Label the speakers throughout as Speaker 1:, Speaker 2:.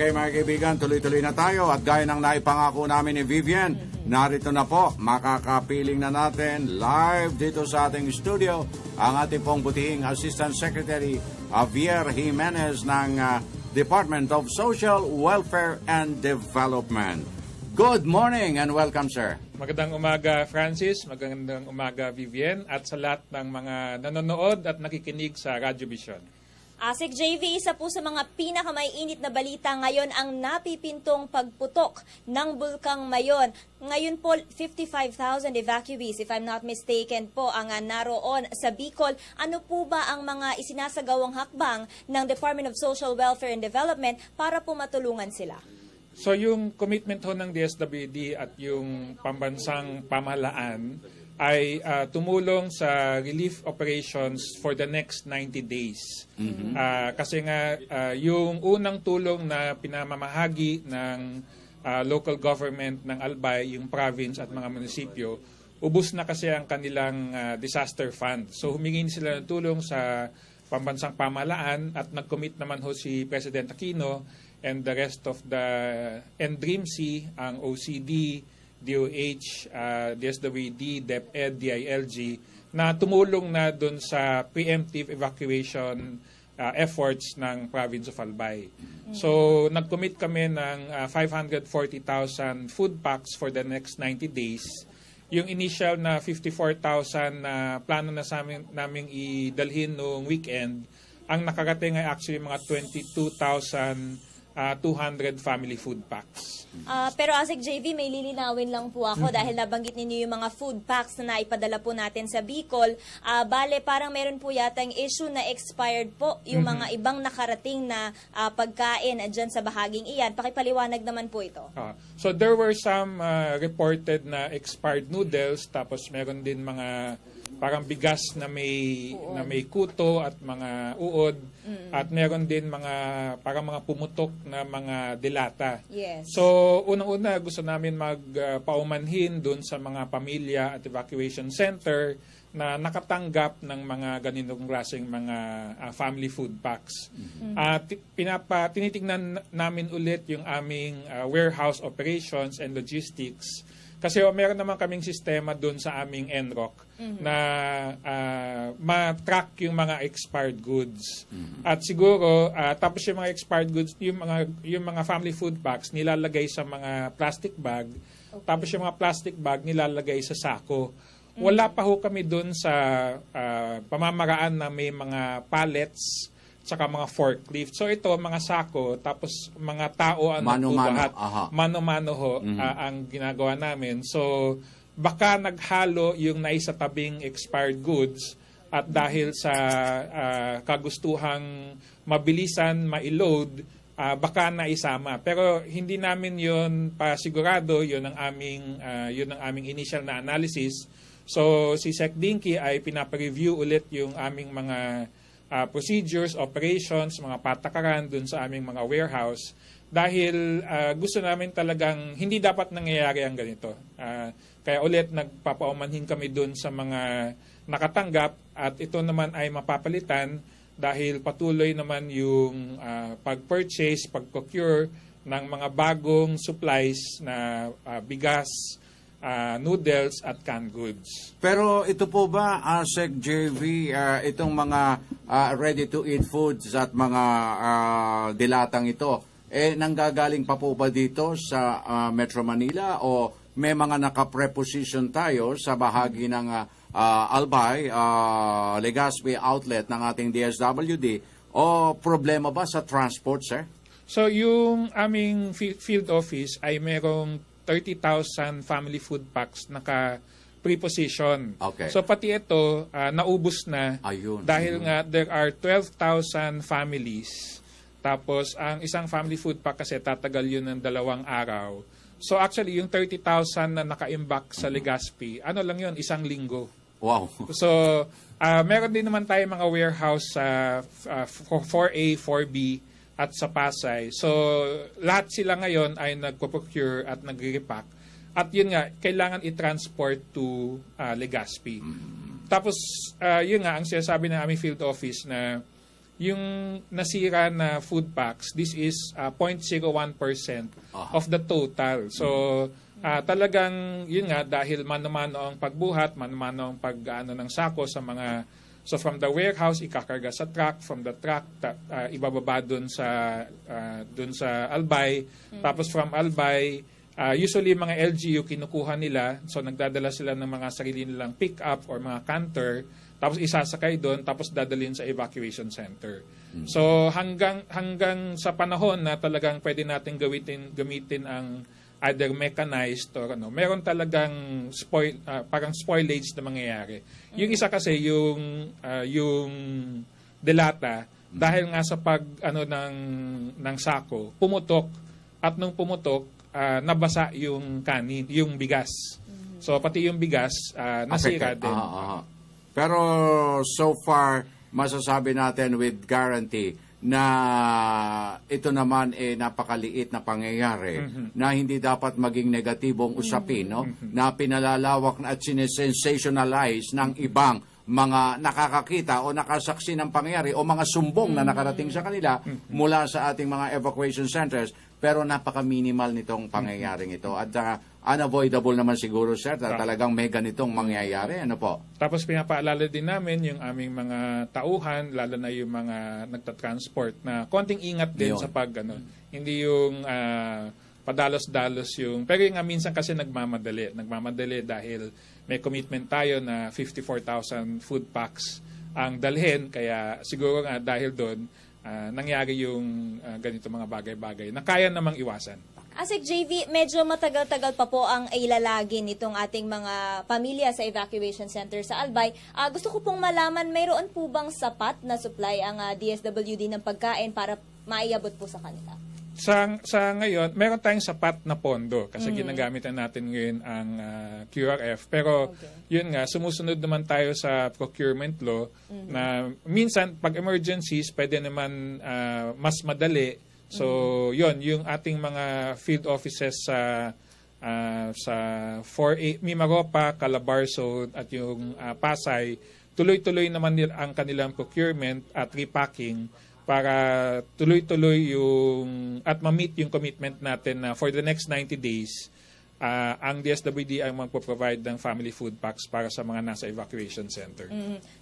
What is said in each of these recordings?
Speaker 1: Okay mga kaibigan, tuloy-tuloy na tayo at gaya ng naipangako namin ni Vivian, narito na po, makakapiling na natin live dito sa ating studio ang ating pong butihing Assistant Secretary Javier Jimenez ng ah, Department of Social Welfare and Development. Good morning and welcome sir.
Speaker 2: Magandang umaga Francis, magandang umaga Vivian at sa lahat ng mga nanonood at nakikinig sa Radyo Vision.
Speaker 3: Asik JV, isa po sa mga pinakamaiinit na balita ngayon ang napipintong pagputok ng Bulkang Mayon. Ngayon po, 55,000 evacuees, if I'm not mistaken po, ang naroon sa Bicol. Ano po ba ang mga isinasagawang hakbang ng Department of Social Welfare and Development para po matulungan sila?
Speaker 2: So yung commitment ho ng DSWD at yung pambansang pamahalaan ay ah, tumulong sa relief operations for the next 90 days. Ah, kasi nga ah, yung unang tulong na pinamamahagi ng ah, local government ng Albay, yung province at mga munisipyo, ubus na kasi ang kanilang ah, disaster fund. So humingi sila ng tulong sa pambansang pamahalaan at nag-commit naman ho si President Aquino and the rest of the and DREAMC, ang OCD, DOH, uh, DSWD, DepEd, DILG, na tumulong na dun sa preemptive evacuation uh, efforts ng province of Albay. So, nag-commit kami ng uh, 540,000 food packs for the next 90 days. Yung initial na 54,000 na plano na sa amin, naming idalhin noong weekend, ang nakarating ay actually mga 22,200 family food packs.
Speaker 3: Ah, pero Asik JV, may lilinawin lang po ako dahil nabanggit ninyo yung mga food packs na naipadala po natin sa Bicol. Ah, bale, parang meron po yata yung issue na expired po yung mga ibang nakarating na ah, pagkain dyan sa bahaging iyan. Pakipaliwanag naman po ito.
Speaker 2: Ah, so there were some uh, reported na expired noodles tapos meron din mga parang bigas na may na may kuto at mga uod at meron din mga parang mga pumutok na mga dilata.
Speaker 3: Yes.
Speaker 2: So, unang-una gusto namin magpaumanhin doon sa mga pamilya at evacuation center na nakatanggap ng mga ganitong klaseng mga ah, family food packs. At pinapa tinitingnan namin ulit yung aming ah, warehouse operations and logistics kasi oh, meron naman kaming sistema doon sa aming NROC na ah, ma-track yung mga expired goods. At siguro ah, tapos yung mga expired goods, yung mga yung mga family food packs nilalagay sa mga plastic bag. Tapos yung mga plastic bag nilalagay sa sako. Wala pa ho kami doon sa ah, pamamaraan na may mga pallets tsaka mga forklift. So ito, mga sako, tapos mga tao ang
Speaker 1: aha.
Speaker 2: Mano-mano ho ah, ang ginagawa namin. So baka naghalo yung naisatabing expired goods at dahil sa ah, kagustuhang mabilisan, ma-load, ah, baka naisama. Pero hindi namin yon pasigurado, yun ang aming, ah, yun ang aming initial na analysis. So si Sec Dinky ay pinapa-review ulit yung aming mga ah, procedures, operations, mga patakaran dun sa aming mga warehouse dahil ah, gusto namin talagang hindi dapat nangyayari ang ganito. Ah, kaya ulit nagpapaumanhin kami dun sa mga nakatanggap at ito naman ay mapapalitan dahil patuloy naman yung ah, pag-purchase, pag-procure ng mga bagong supplies na ah, bigas, ah, noodles at canned goods.
Speaker 1: Pero ito po ba, ASEC JV, ah, itong mga ah, ready-to-eat foods at mga ah, dilatang ito, eh nanggagaling pa po ba dito sa ah, Metro Manila o may mga nakapreposition tayo sa bahagi ng ah, ah, Albay, ah, Legazpi outlet ng ating DSWD o problema ba sa transport, sir?
Speaker 2: So yung aming fi- field office ay merong 30,000 family food packs naka preposition.
Speaker 1: Okay.
Speaker 2: So pati ito ah, naubos na
Speaker 1: Ayun.
Speaker 2: dahil nga there are 12,000 families. Tapos ang isang family food pack kasi tatagal yun ng dalawang araw. So actually yung 30,000 na naka-imbak sa Legazpi, ano lang yun, isang linggo.
Speaker 1: Wow.
Speaker 2: So, ah meron din naman tayo mga warehouse sa ah, 4A, 4B at sa Pasay. So, lahat sila ngayon ay nagpo-procure at nagre-repack. At yun nga, kailangan i-transport to ah, Legazpi. Tapos, ah, yun nga, ang sinasabi ng aming field office na yung nasira na food packs, this is uh, 0.01%
Speaker 1: Aha.
Speaker 2: of the total. So, ah, talagang, yun nga, dahil mano-mano ang pagbuhat, mano-mano ang pag-ano ng sako sa mga, so from the warehouse, ikakarga sa truck, from the truck, ta- ah, ibababa dun sa, ah, dun sa Albay, tapos from Albay, ah, usually mga LGU kinukuha nila, so nagdadala sila ng mga sarili nilang pick-up or mga canter, tapos isasakay doon, tapos dadalhin sa evacuation center. So hanggang hanggang sa panahon na talagang pwede natin gamitin gamitin ang either mechanized or ano, meron talagang spoil ah, parang spoilage na mangyayari. Yung isa kasi yung ah, yung delata dahil nga sa pag ano ng ng sako, pumutok at nung pumutok ah, nabasa yung kanin, yung bigas. So pati yung bigas ah, nasira
Speaker 1: Affected.
Speaker 2: din.
Speaker 1: Aha. Pero so far, masasabi natin with guarantee na ito naman eh napakaliit na pangyayari na hindi dapat maging negatibong usapin no? Na pinalalawak na at sinesensationalize ng ibang mga nakakakita o nakasaksi ng pangyayari o mga sumbong na nakarating sa kanila mula sa ating mga evacuation centers. Pero napaka-minimal nitong pangyayaring ito. At uh, unavoidable naman siguro sir na talagang may ganitong mangyayari ano po
Speaker 2: Tapos pinapaalala din namin yung aming mga tauhan, lalo na yung mga nagtatransport na konting ingat din
Speaker 1: Yun.
Speaker 2: sa pag ano, hindi yung ah, padalos-dalos yung pero yung nga minsan kasi nagmamadali, nagmamadali dahil may commitment tayo na 54,000 food packs ang dalhin kaya siguro nga dahil doon ah, nangyari yung ah, ganito mga bagay-bagay na kaya namang iwasan.
Speaker 3: Asik JV, medyo matagal-tagal pa po ang ilalagin nitong ating mga pamilya sa evacuation center sa Albay. Ah, gusto ko pong malaman, mayroon po bang sapat na supply ang ah, DSWD ng pagkain para maiabot po sa kanila?
Speaker 2: sa sa ngayon, meron tayong sapat na pondo kasi ginagamit na natin ngayon ang ah, QRF. Pero
Speaker 3: Okay.
Speaker 2: yun nga, sumusunod naman tayo sa procurement law na minsan pag emergencies pwede naman ah, mas madali. So, yun, yung ating mga field offices sa ah, sa 4A, Mimaropa, Calabarzon at yung ah, Pasay, tuloy-tuloy naman nila ang kanilang procurement at repacking para tuloy-tuloy yung at ma-meet yung commitment natin na for the next 90 days ah, ang DSWD ang magpo-provide ng family food packs para sa mga nasa evacuation center.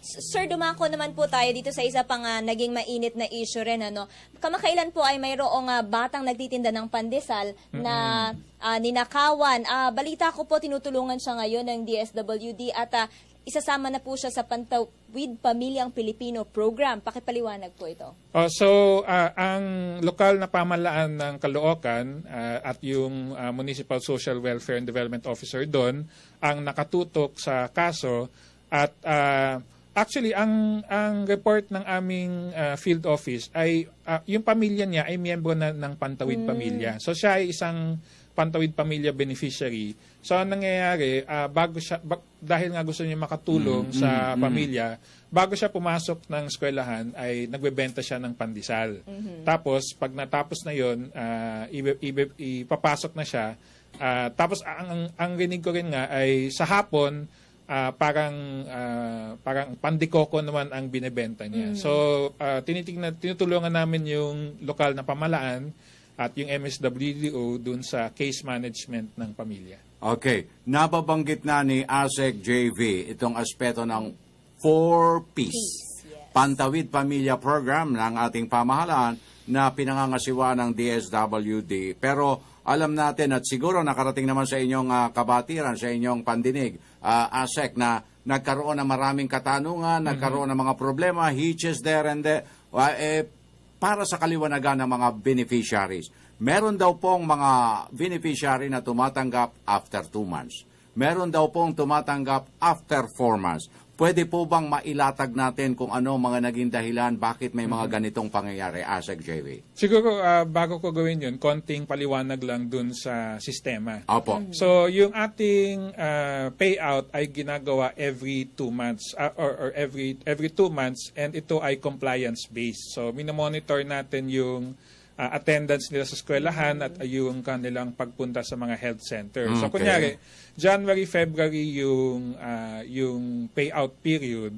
Speaker 3: S- Sir, dumako naman po tayo dito sa isa pang ah, naging mainit na issue rin. Ano? Kamakailan po ay mayroong ah, batang nagtitinda ng pandesal na ah, ninakawan. Ah, balita ko po, tinutulungan siya ngayon ng DSWD at ah, isasama na po siya sa Pantawid Pamilyang Pilipino program. Pakipaliwanag po ito.
Speaker 2: Oh, so ah, ang lokal na pamalaan ng Caloocan ah, at yung ah, Municipal Social Welfare and Development Officer doon ang nakatutok sa kaso at ah, actually ang ang report ng aming ah, field office ay ah, yung pamilya niya ay miyembro na ng Pantawid Pamilya. So siya ay isang Pantawid Pamilya beneficiary. So ang nangyayari, ah, bago siya ba- dahil nga gusto niya makatulong sa pamilya, bago siya pumasok ng eskwelahan ay nagbebenta siya ng pandesal. Tapos pag natapos na 'yon, ah, ibe- ibe- ipapasok na siya. Ah, tapos ang, ang ang rinig ko rin nga ay sa hapon ah, parang ah, parang pandikoko naman ang binebenta niya. So ah, tinitingnan tinutulungan namin yung lokal na pamalaan at yung MSWDO dun sa case management ng pamilya.
Speaker 1: Okay, nababanggit na ni ASEC JV itong aspeto ng 4 Ps.
Speaker 3: Peace, yes.
Speaker 1: Pantawid Pamilya Program ng ating pamahalaan na pinangangasiwa ng DSWD. Pero alam natin at siguro nakarating naman sa inyong ah, kabatiran, sa inyong pandinig, ah, ASEC, na nagkaroon ng maraming katanungan, nagkaroon ng mga problema, hitches there and there, ah, eh, para sa kaliwanagan ng mga beneficiaries. Meron daw pong mga beneficiary na tumatanggap after two months. Meron daw pong tumatanggap after four months. Pwede po bang mailatag natin kung ano mga naging dahilan bakit may mga ganitong pangyayari, ASEC JV?
Speaker 2: Siguro ah, bago ko gawin yun, konting paliwanag lang dun sa sistema.
Speaker 1: Opo.
Speaker 2: So, yung ating ah, payout ay ginagawa every two months ah, or, or every every two months and ito ay compliance based. So, minomonitor natin yung ah, attendance nila sa eskwelahan at yung kanilang pagpunta sa mga health center. So,
Speaker 1: Okay.
Speaker 2: kunyari, January, February yung ah, yung payout period.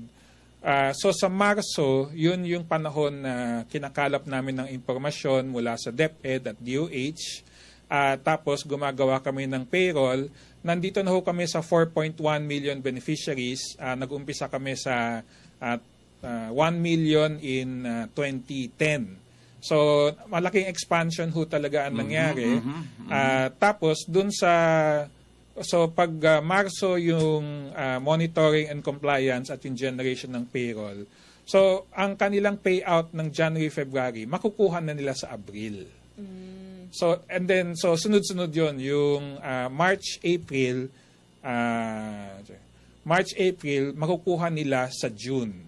Speaker 2: Ah, so sa Marso, yun yung panahon na kinakalap namin ng impormasyon mula sa DepEd at DOH. Ah, tapos gumagawa kami ng payroll. Nandito na ho kami sa 4.1 million beneficiaries. Ah, nag-umpisa kami sa at ah, 1 million in ah, 2010. So malaking expansion ho talaga ang nangyari. Ah, tapos dun sa So pag uh, Marso yung uh, monitoring and compliance at yung generation ng payroll. So ang kanilang payout ng January, February, makukuha na nila sa Abril. So and then so sunod-sunod 'yon yung uh, March, April uh, March, April makukuha nila sa June.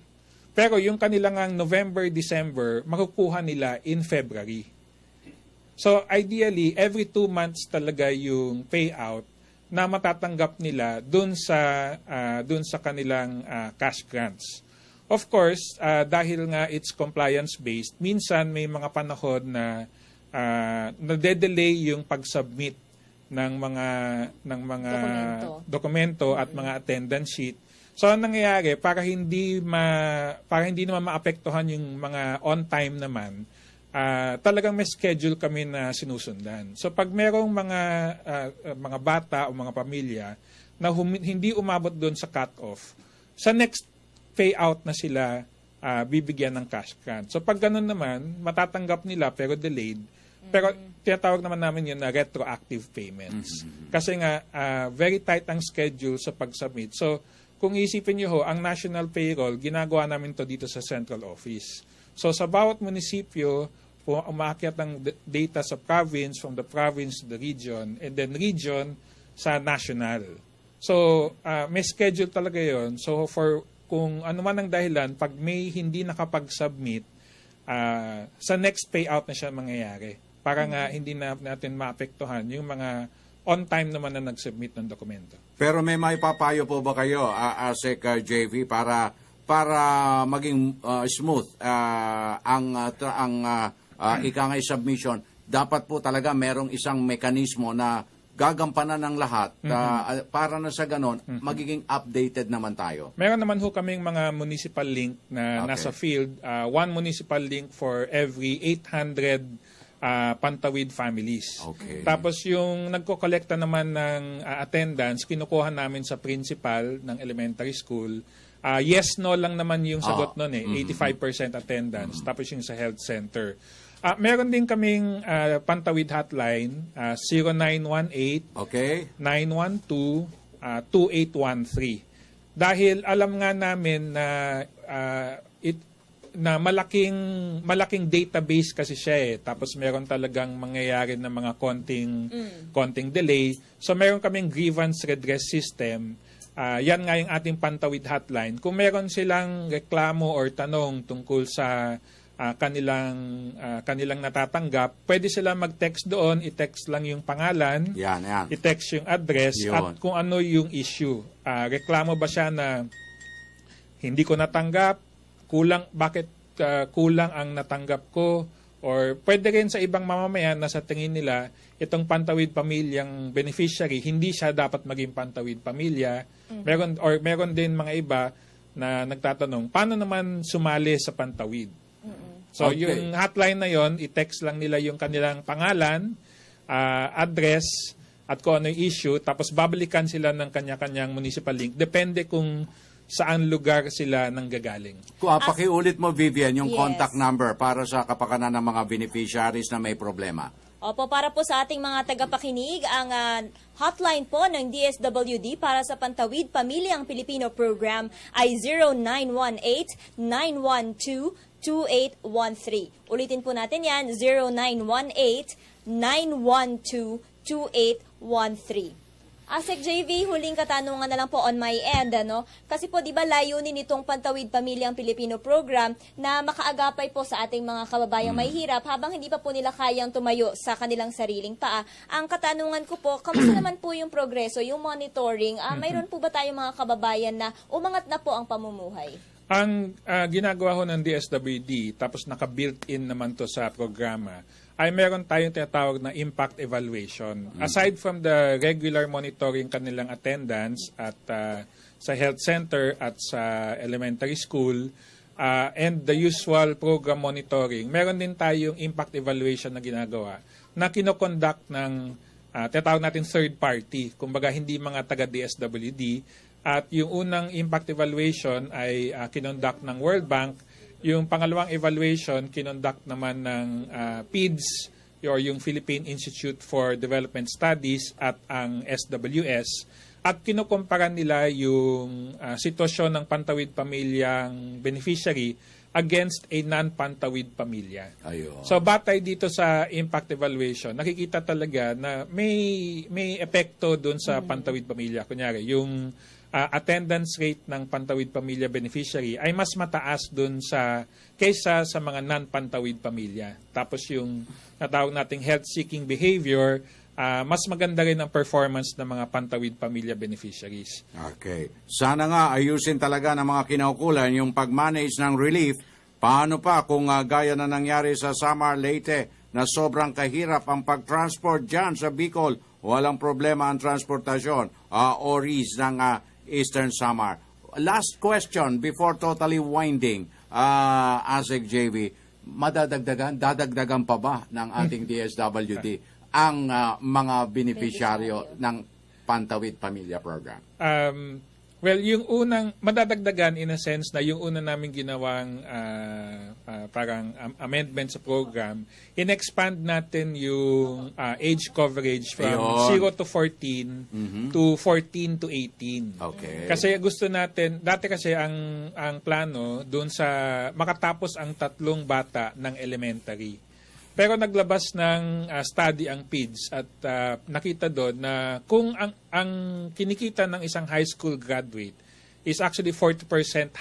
Speaker 2: Pero yung kanilang ang November, December makukuha nila in February. So ideally, every two months talaga yung payout na matatanggap nila dun sa ah, dun sa kanilang ah, cash grants. Of course, ah, dahil nga it's compliance based, minsan may mga panahon na uh, nade-delay yung pag-submit ng mga ng mga
Speaker 3: Dokumento.
Speaker 2: dokumento at mga attendance sheet. So ang nangyayari para hindi ma para hindi naman maapektuhan yung mga on time naman, ah, talagang may schedule kami na sinusundan. So pag merong mga ah, mga bata o mga pamilya na humi- hindi umabot doon sa cut-off, sa next payout na sila ah, bibigyan ng cash grant. So pag ganun naman, matatanggap nila pero delayed. Pero tinatawag naman namin yun na retroactive payments. Kasi nga, ah, very tight ang schedule sa pag-submit. So, kung isipin nyo ho, ang national payroll, ginagawa namin to dito sa central office. So, sa bawat munisipyo, kung umaakyat ng data sa province, from the province to the region, and then region sa national. So, ah, may schedule talaga yon So, for kung ano man ang dahilan, pag may hindi nakapag-submit, ah, sa next payout na siya mangyayari. Para nga hindi na natin maapektuhan yung mga on time naman na nag-submit ng dokumento.
Speaker 1: Pero may may papayo po ba kayo, uh, ASEC uh, JV, para para maging uh, smooth uh, ang uh, ang uh, uh, ikangay submission, dapat po talaga merong isang mekanismo na gagampanan ng lahat uh, para na sa ganon magiging updated naman tayo.
Speaker 2: Meron naman ho kaming mga municipal link na
Speaker 1: Okay.
Speaker 2: nasa field. Ah, one municipal link for every 800 ah, Pantawid families.
Speaker 1: Okay.
Speaker 2: Tapos yung nagko-collecta naman ng ah, attendance, kinukuha namin sa principal ng elementary school. Ah, yes, no lang naman yung sagot
Speaker 1: Ah.
Speaker 2: nun eh. 85% attendance. Tapos yung sa health center. Ah, meron din kaming ah, Pantawid hotline, ah, 0918
Speaker 1: Okay?
Speaker 2: 912 ah, 2813. Dahil alam nga namin na ah, it na malaking malaking database kasi siya eh. Tapos meron talagang mangyayari na mga konting konting delay. So meron kaming grievance redress system. Ah, yan nga yung ating Pantawid hotline. Kung meron silang reklamo or tanong tungkol sa ah, kanilang ah, kanilang natatanggap, pwede sila mag-text doon, i-text lang yung pangalan,
Speaker 1: Yan, yan.
Speaker 2: i-text yung address
Speaker 1: Yun.
Speaker 2: at kung ano yung issue. Ah, reklamo ba siya na hindi ko natanggap, kulang bakit ah, kulang ang natanggap ko or pwede rin sa ibang mamamayan na sa tingin nila itong pantawid pamilyang beneficiary hindi siya dapat maging pantawid pamilya. Meron or meron din mga iba na nagtatanong paano naman sumali sa pantawid? So
Speaker 1: Okay.
Speaker 2: yung hotline na yon, i-text lang nila yung kanilang pangalan, ah, address, at kung ano yung issue, tapos babalikan sila ng kanya-kanyang municipal link. Depende kung saan lugar sila nanggagaling.
Speaker 1: Kung ah, pakiulit mo, Vivian, yung
Speaker 3: Yes.
Speaker 1: contact number para sa kapakanan ng mga beneficiaries na may problema.
Speaker 3: Opo, para po sa ating mga tagapakinig, ang ah, hotline po ng DSWD para sa Pantawid Pamilyang Pilipino Program ay 0918-912-2813. Ulitin po natin yan, 0918-912-2813. Asek JV, huling katanungan na lang po on my end, ano? Kasi po, di ba layunin itong Pantawid Pamilyang Pilipino Program na makaagapay po sa ating mga kababayang may hirap habang hindi pa po nila kayang tumayo sa kanilang sariling paa. Ang katanungan ko po, kamusta naman po yung progreso, yung monitoring? Ah, mayroon po ba tayong mga kababayan na umangat na po ang pamumuhay?
Speaker 2: Ang ah, ginagawa ho ng DSWD, tapos naka-built-in naman to sa programa, ay meron tayong tinatawag na impact evaluation. Aside from the regular monitoring kanilang attendance at ah, sa health center at sa elementary school, ah, and the usual program monitoring, meron din tayong impact evaluation na ginagawa na kinoconduct ng uh, tinatawag natin third party, kumbaga hindi mga taga DSWD at yung unang impact evaluation ay uh, kinonduct ng World Bank, yung pangalawang evaluation kinonduct naman ng uh, PIDS or yung Philippine Institute for Development Studies at ang SWS at kinukumpara nila yung uh, sitwasyon ng pantawid pamilyang beneficiary against a non-pantawid pamilya.
Speaker 1: Ayun.
Speaker 2: So batay dito sa impact evaluation, nakikita talaga na may may epekto doon sa pantawid pamilya. Kunyari, yung ah, attendance rate ng pantawid pamilya beneficiary ay mas mataas doon sa kaysa sa mga non-pantawid pamilya. Tapos yung natawag nating health seeking behavior, ah, mas maganda rin ang performance ng mga pantawid pamilya beneficiaries.
Speaker 1: Okay. Sana nga ayusin talaga ng mga kinaukulan yung pag-manage ng relief. Paano pa kung ah, gaya na nangyari sa Samar Leyte na sobrang kahirap ang pag-transport dyan sa Bicol. Walang problema ang transportasyon. Uh, oris ng ah, Eastern Samar. Last question before totally winding. Uh, Asik JV, madadagdagan, dadagdagan pa ba ng ating DSWD ang ah, mga beneficiaryo ng Pantawid Pamilya Program?
Speaker 2: Um, well, yung unang, madadagdagan in a sense na yung una namin ginawang ah, ah, parang am- amendment sa program, in-expand natin yung ah, age coverage from
Speaker 1: Ayun.
Speaker 2: 0 to 14 to 14 to 18.
Speaker 1: Okay.
Speaker 2: Kasi gusto natin, dati kasi ang ang plano doon sa makatapos ang tatlong bata ng elementary. Pero naglabas ng ah, study ang PIDS at ah, nakita doon na kung ang ang kinikita ng isang high school graduate is actually 40%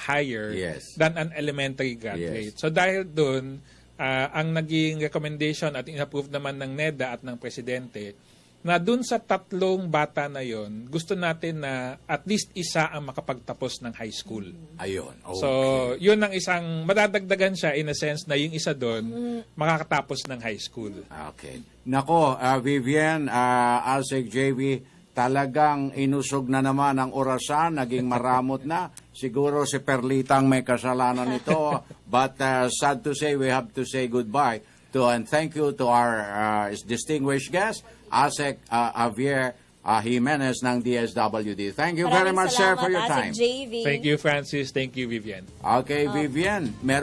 Speaker 2: higher
Speaker 1: Yes.
Speaker 2: than an elementary graduate. So dahil doon ah, ang naging recommendation at inapprove naman ng NEDA at ng presidente na dun sa tatlong bata na yon gusto natin na at least isa ang makapagtapos ng high school.
Speaker 1: Ayun. Okay.
Speaker 2: So, yun ang isang, madadagdagan siya in a sense na yung isa doon makakatapos ng high school.
Speaker 1: Okay. Nako, ah, Vivian, uh, Alsec JV, talagang inusog na naman ang orasan, naging maramot na. Siguro si Perlitang may kasalanan ito, but ah, sad to say, we have to say goodbye to and thank you to our ah, distinguished guest, Asek ah, Javier ah, Jimenez ng DSWD. Thank you very
Speaker 3: Maraming
Speaker 1: much, sir, for your time.
Speaker 3: JV.
Speaker 2: Thank you, Francis. Thank you, Vivian.
Speaker 1: Okay, Vivian, meron